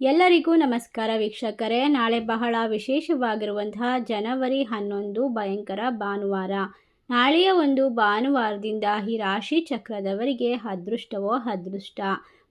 ಎಲ್ಲರಿಗೂ ನಮಸ್ಕಾರ ವೀಕ್ಷಕರೇ. ನಾಳೆ ಬಹಳ ವಿಶೇಷವಾಗಿರುವಂತಹ ಜನವರಿ ಹನ್ನೊಂದು ಭಯಂಕರ ಭಾನುವಾರ. ನಾಳೆಯ ಒಂದು ಭಾನುವಾರದಿಂದ ಈ ರಾಶಿ ಚಕ್ರದವರಿಗೆ ಅದೃಷ್ಟವೋ ಅದೃಷ್ಟ.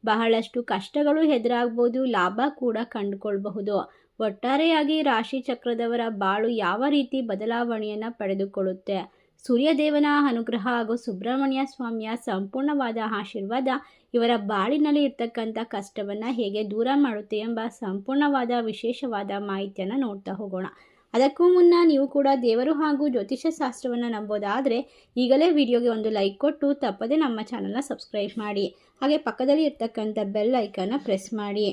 ಬಹಳಷ್ಟು ಕಷ್ಟಗಳು ಎದುರಾಗ್ಬೋದು, ಲಾಭ ಕೂಡ ಕಂಡುಕೊಳ್ಬಹುದು. ಒಟ್ಟಾರೆಯಾಗಿ ರಾಶಿ ಚಕ್ರದವರ ಬಾಳು ಯಾವ ರೀತಿ ಬದಲಾವಣೆಯನ್ನು ಪಡೆದುಕೊಳ್ಳುತ್ತೆ? ಸೂರ್ಯದೇವನ ಅನುಗ್ರಹ ಹಾಗೂ ಸುಬ್ರಹ್ಮಣ್ಯ ಸ್ವಾಮಿಯ ಸಂಪೂರ್ಣವಾದ ಆಶೀರ್ವಾದ ಇವರ ಬಾಳಿನಲ್ಲಿ ಇರ್ತಕ್ಕಂಥ ಕಷ್ಟವನ್ನು ಹೇಗೆ ದೂರ ಮಾಡುತ್ತೆ ಎಂಬ ಸಂಪೂರ್ಣವಾದ ವಿಶೇಷವಾದ ಮಾಹಿತಿಯನ್ನು ನೋಡ್ತಾ ಹೋಗೋಣ. ಅದಕ್ಕೂ ಮುನ್ನ ನೀವು ಕೂಡ ದೇವರು ಹಾಗೂ ಜ್ಯೋತಿಷ ಶಾಸ್ತ್ರವನ್ನು ನಂಬೋದಾದರೆ ಈಗಲೇ ವಿಡಿಯೋಗೆ ಒಂದು ಲೈಕ್ ಕೊಟ್ಟು ತಪ್ಪದೆ ನಮ್ಮ ಚಾನಲ್ನ ಸಬ್ಸ್ಕ್ರೈಬ್ ಮಾಡಿ. ಹಾಗೆ ಪಕ್ಕದಲ್ಲಿ ಇರ್ತಕ್ಕಂಥ ಬೆಲ್ ಐಕನ್ನ ಪ್ರೆಸ್ ಮಾಡಿ.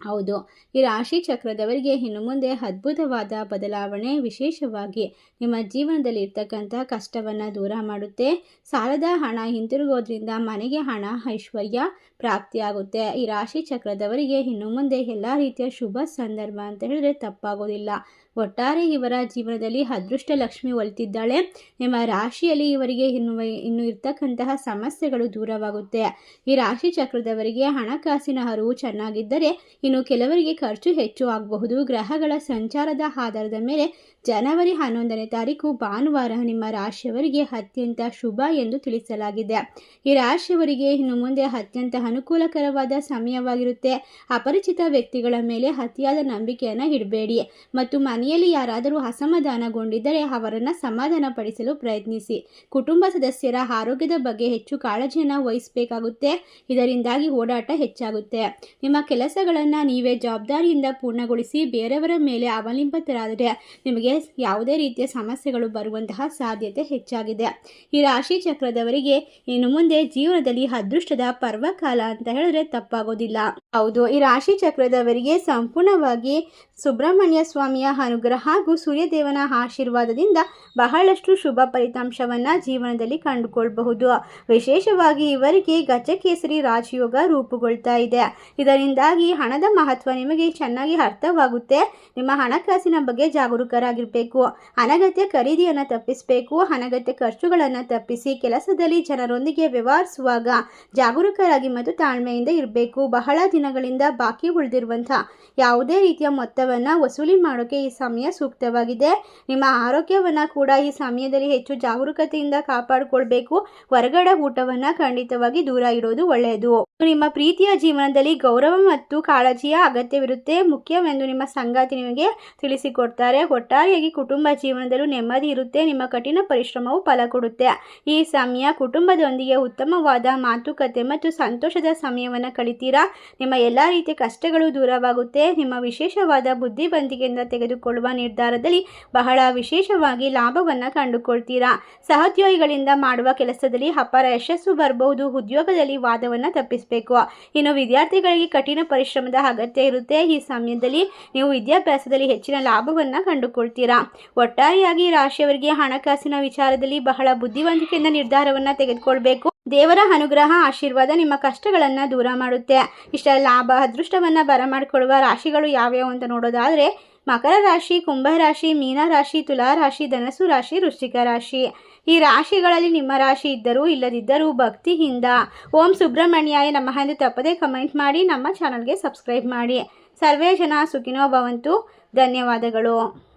ಹೌದು. ಈ ರಾಶಿ ಚಕ್ರದವರಿಗೆ ಇನ್ನು ಮುಂದೆ ಅದ್ಭುತವಾದ ಬದಲಾವಣೆ ವಿಶೇಷವಾಗಿ ನಿಮ್ಮ ಜೀವನದಲ್ಲಿ ಇರ್ತಕ್ಕಂಥ ಕಷ್ಟವನ್ನು ದೂರ ಮಾಡುತ್ತೆ. ಸಾಲದ ಹಣ ಹಿಂತಿರುಗೋದ್ರಿಂದ ಮನೆಗೆ ಹಣ, ಐಶ್ವರ್ಯ ಪ್ರಾಪ್ತಿಯಾಗುತ್ತೆ. ಈ ರಾಶಿ ಚಕ್ರದವರಿಗೆ ಇನ್ನು ಮುಂದೆ ಎಲ್ಲ ರೀತಿಯ ಶುಭ ಸಂದರ್ಭ ಅಂತ ಹೇಳಿದ್ರೆ ತಪ್ಪಾಗೋದಿಲ್ಲ. ಒಟ್ಟಾರೆ ಇವರ ಜೀವನದಲ್ಲಿ ಅದೃಷ್ಟ ಲಕ್ಷ್ಮಿ ಒಲಿತಿದ್ದಾಳೆ. ನಿಮ್ಮ ರಾಶಿಯಲ್ಲಿ ಇವರಿಗೆ ಇನ್ನು ಇನ್ನು ಇರ್ತಕ್ಕಂತಹ ಸಮಸ್ಯೆಗಳು ದೂರವಾಗುತ್ತೆ. ಈ ರಾಶಿ ಚಕ್ರದವರಿಗೆ ಹಣಕಾಸಿನ ಅರಿವು ಚೆನ್ನಾಗಿದ್ದರೆ ಇನ್ನು ಕೆಲವರಿಗೆ ಖರ್ಚು ಹೆಚ್ಚು ಆಗಬಹುದು. ಗ್ರಹಗಳ ಸಂಚಾರದ ಆಧಾರದ ಮೇಲೆ ಜನವರಿ ಹನ್ನೊಂದನೇ ತಾರೀಕು ಭಾನುವಾರ ನಿಮ್ಮ ರಾಶಿಯವರಿಗೆ ಅತ್ಯಂತ ಶುಭ ಎಂದು ತಿಳಿಸಲಾಗಿದೆ. ಈ ರಾಶಿಯವರಿಗೆ ಇನ್ನು ಮುಂದೆ ಅತ್ಯಂತ ಅನುಕೂಲಕರವಾದ ಸಮಯವಾಗಿರುತ್ತೆ. ಅಪರಿಚಿತ ವ್ಯಕ್ತಿಗಳ ಮೇಲೆ ಅತಿಯಾದ ನಂಬಿಕೆಯನ್ನು ಇಡಬೇಡಿ. ಮತ್ತು ಮನೆಯಲ್ಲಿ ಯಾರಾದರೂ ಅಸಮಾಧಾನಗೊಂಡಿದ್ದರೆ ಅವರನ್ನು ಸಮಾಧಾನಪಡಿಸಲು ಪ್ರಯತ್ನಿಸಿ. ಕುಟುಂಬ ಸದಸ್ಯರ ಆರೋಗ್ಯದ ಬಗ್ಗೆ ಹೆಚ್ಚು ಕಾಳಜಿಯನ್ನು ವಹಿಸಬೇಕಾಗುತ್ತೆ. ಇದರಿಂದಾಗಿ ಓಡಾಟ ಹೆಚ್ಚಾಗುತ್ತೆ. ನಿಮ್ಮ ಕೆಲಸಗಳನ್ನು ನೀವೇ ಜವಾಬ್ದಾರಿಯಿಂದ ಪೂರ್ಣಗೊಳಿಸಿ ಬೇರೆಯವರ ಮೇಲೆ ಅವಲಂಬಿತರಾದರೆ ನಿಮಗೆ ಯಾವುದೇ ರೀತಿಯ ಸಮಸ್ಯೆಗಳು ಬರುವಂತಹ ಸಾಧ್ಯತೆ ಹೆಚ್ಚಾಗಿದೆ. ಈ ರಾಶಿ ಚಕ್ರದವರಿಗೆ ಇನ್ನು ಮುಂದೆ ಜೀವನದಲ್ಲಿ ಅದೃಷ್ಟದ ಪರ್ವಕಾಲ ಅಂತ ಹೇಳಿದ್ರೆ ತಪ್ಪಾಗೋದಿಲ್ಲ. ಹೌದು, ಈ ರಾಶಿ ಚಕ್ರದವರಿಗೆ ಸಂಪೂರ್ಣವಾಗಿ ಸುಬ್ರಹ್ಮಣ್ಯ ಸ್ವಾಮಿಯ ಅನುಗ್ರಹ ಹಾಗೂ ಸೂರ್ಯದೇವನ ಆಶೀರ್ವಾದದಿಂದ ಬಹಳಷ್ಟು ಶುಭ ಫಲಿತಾಂಶವನ್ನು ಜೀವನದಲ್ಲಿ ಕಂಡುಕೊಳ್ಬಹುದು. ವಿಶೇಷವಾಗಿ ಇವರಿಗೆ ಗಜಕೇಸರಿ ರಾಜಯೋಗ ರೂಪುಗೊಳ್ತಾ ಇದೆ. ಇದರಿಂದಾಗಿ ಹಣದ ಮಹತ್ವ ನಿಮಗೆ ಚೆನ್ನಾಗಿ ಅರ್ಥವಾಗುತ್ತೆ. ನಿಮ್ಮ ಹಣಕಾಸಿನ ಬಗ್ಗೆ ಜಾಗರೂಕರಾಗಿರಬೇಕು. ಅನಗತ್ಯ ಖರೀದಿಯನ್ನು ತಪ್ಪಿಸಬೇಕು. ಅನಗತ್ಯ ಖರ್ಚುಗಳನ್ನು ತಪ್ಪಿಸಿ ಕೆಲಸದಲ್ಲಿ ಜನರೊಂದಿಗೆ ವ್ಯವಹರಿಸುವಾಗ ಜಾಗರೂಕರಾಗಿ ಮತ್ತು ತಾಳ್ಮೆಯಿಂದ ಇರಬೇಕು. ಬಹಳ ದಿನಗಳಿಂದ ಬಾಕಿ ಉಳಿದಿರುವಂತಹ ಯಾವುದೇ ರೀತಿಯ ಮೊತ್ತವನ್ನು ವಸೂಲಿ ಮಾಡೋಕೆ ಈ ಸಮಯ ಸೂಕ್ತವಾಗಿದೆ. ನಿಮ್ಮ ಆರೋಗ್ಯವನ್ನು ಕೂಡ ಈ ಸಮಯದಲ್ಲಿ ಹೆಚ್ಚು ಜಾಗರೂಕತೆಯಿಂದ ಕಾಪಾಡಿಕೊಳ್ಬೇಕು. ಹೊರಗಡೆ ಊಟವನ್ನು ಖಂಡಿತವಾಗಿ ದೂರ ಇಡೋದು ಒಳ್ಳೆಯದು. ನಿಮ್ಮ ಪ್ರೀತಿಯ ಜೀವನದಲ್ಲಿ ಗೌರವ ಮತ್ತು ಕಾಳಜಿಯ ಅಗತ್ಯವಿರುತ್ತೆ. ಮುಖ್ಯವೆಂದು ನಿಮ್ಮ ಸಂಗಾತಿ ನಿಮಗೆ ತಿಳಿಸಿಕೊಡ್ತಾರೆ. ಒಟ್ಟಾರೆಯಾಗಿ ಕುಟುಂಬ ಜೀವನದಲ್ಲೂ ನೆಮ್ಮದಿ ಇರುತ್ತೆ. ನಿಮ್ಮ ಕಠಿಣ ಪರಿಶ್ರಮವು ಫಲ ಕೊಡುತ್ತೆ. ಈ ಸಮಯ ಕುಟುಂಬದೊಂದಿಗೆ ಉತ್ತಮವಾದ ಮಾತುಕತೆ ಮತ್ತು ಸಂತೋಷದ ಸಮಯವನ್ನು ಕಳಿತೀರಾ? ನಿಮ್ಮ ಎಲ್ಲ ರೀತಿಯ ಕಷ್ಟಗಳು ದೂರವಾಗುತ್ತೆ. ನಿಮ್ಮ ವಿಶೇಷವಾದ ಬುದ್ಧಿವಂತಿಕೆಯಿಂದ ತೆಗೆದುಕೊಳ್ಳುವ ನಿರ್ಧಾರದಲ್ಲಿ ಬಹಳ ವಿಶೇಷವಾಗಿ ಲಾಭವನ್ನು ಕಂಡುಕೊಳ್ತೀರಾ? ಸಹೋದ್ಯೋಗಿಗಳಿಂದ ಮಾಡುವ ಕೆಲಸದಲ್ಲಿ ಅಪಾರ ಯಶಸ್ಸು ಬರಬಹುದು. ಉದ್ಯೋಗದಲ್ಲಿ ವಾದವನ್ನು ತಪ್ಪಿಸಬೇಕು ಇನ್ನು ವಿದ್ಯಾರ್ಥಿಗಳಿಗೆ ಕಠಿಣ ಪರಿಶ್ರಮದ ಅಗತ್ಯ ಇರುತ್ತೆ. ಈ ಸಮಯದಲ್ಲಿ ನೀವು ವಿದ್ಯಾಭ್ಯಾಸದಲ್ಲಿ ಹೆಚ್ಚಿನ ಲಾಭವನ್ನು ಕಂಡುಕೊಳ್ತೀರಾ. ಒಟ್ಟಾರೆಯಾಗಿ ರಾಶಿಯವರಿಗೆ ಹಣಕಾಸಿನ ವಿಚಾರದಲ್ಲಿ ಬಹಳ ಬುದ್ಧಿವಂತಿಕೆಯಿಂದ ನಿರ್ಧಾರವನ್ನು ತೆಗೆದುಕೊಳ್ಬೇಕು. ದೇವರ ಅನುಗ್ರಹ, ಆಶೀರ್ವಾದ ನಿಮ್ಮ ಕಷ್ಟಗಳನ್ನು ದೂರ ಮಾಡುತ್ತೆ. ಇಷ್ಟ ಲಾಭ, ಅದೃಷ್ಟವನ್ನು ಬರಮಾಡಿಕೊಳ್ಳುವ ರಾಶಿಗಳು ಯಾವ್ಯಾವು ಅಂತ ನೋಡೋದಾದರೆ ಮಕರ ರಾಶಿ, ಕುಂಭ ರಾಶಿ, ಮೀನ ರಾಶಿ, ತುಲಾ ರಾಶಿ ಧನಸು ರಾಶಿ, ವೃಶ್ಚಿಕ ರಾಶಿ. ಈ ರಾಶಿಗಳಲ್ಲಿ ನಿಮ್ಮ ರಾಶಿ ಇದ್ದರೂ ಇಲ್ಲದಿದ್ದರೂ ಭಕ್ತಿಯಿಂದ ಓಂ ಸುಬ್ರಹ್ಮಣ್ಯಾಯ ನಮಃ ಎಂದು ತಪ್ಪದೇ ಕಮೆಂಟ್ ಮಾಡಿ, ನಮ್ಮ ಚಾನಲ್ಗೆ ಸಬ್ಸ್ಕ್ರೈಬ್ ಮಾಡಿ. ಸರ್ವೇ ಜನ ಸುಖಿನೋ ಭವಂತು. ಧನ್ಯವಾದಗಳು.